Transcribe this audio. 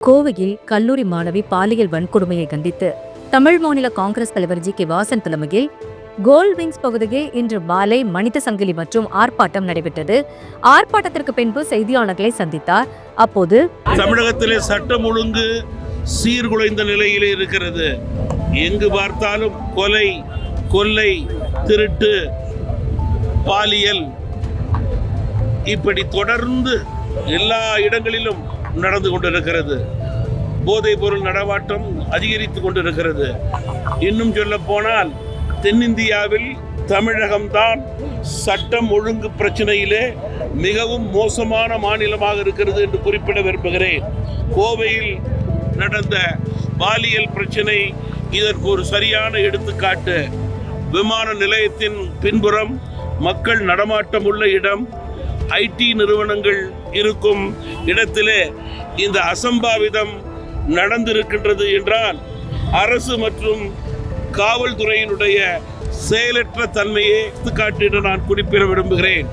கோவையில் கல்லூரி மாணவி பாலியல் வன்கொடுமையை கண்டித்து தமிழ் மாநில காங்கிரஸ் தலைவர் ஜி கே வாசன் தலைமையில் கோல்விங்ஸ் பகுதியில் இன்று மாலை மனித சங்கிலி மற்றும் ஆர்ப்பாட்டம் நடைபெற்றது. ஆர்ப்பாட்டத்திற்கு பின்பு செய்தியாளர்களை சந்தித்தார். அப்போது தமிழகத்திலே சட்டம் ஒழுங்கு சீர்குலைந்த நிலையிலே இருக்கிறது. எங்கு பார்த்தாலும் கொலை கொள்ளை திருட்டு பாலியல் இப்படி தொடர்ந்து எல்லா இடங்களிலும் நடந்து கொண்டிருக்கிறது. போதைப் பொருள் நடவாட்டம் அதிகரித்து கொண்டிருக்கிறது. இன்னும் சொல்ல போனால் தென்னிந்தியாவில் தமிழகம்தான் சட்டம் ஒழுங்கு பிரச்சனையிலே மிகவும் மோசமான மாநிலமாக இருக்கிறது என்று குறிப்பிட விரும்புகிறேன். கோவையில் நடந்த பாலியல் பிரச்சனை இதற்கு ஒரு சரியான எடுத்துக்காட்டு. விமான நிலையத்தின் பின்புறம் மக்கள் நடமாட்டம் உள்ள இடம் ஐடி நிறுவனங்கள் இருக்கும் இடத்திலே இந்த அசம்பாவிதம் நடந்திருக்கின்றது என்றால் அரசு மற்றும் காவல்துறையினுடைய செயலற்ற தன்மையை எடுத்துக்காட்டிட நான் குறிப்பிட விரும்புகிறேன்.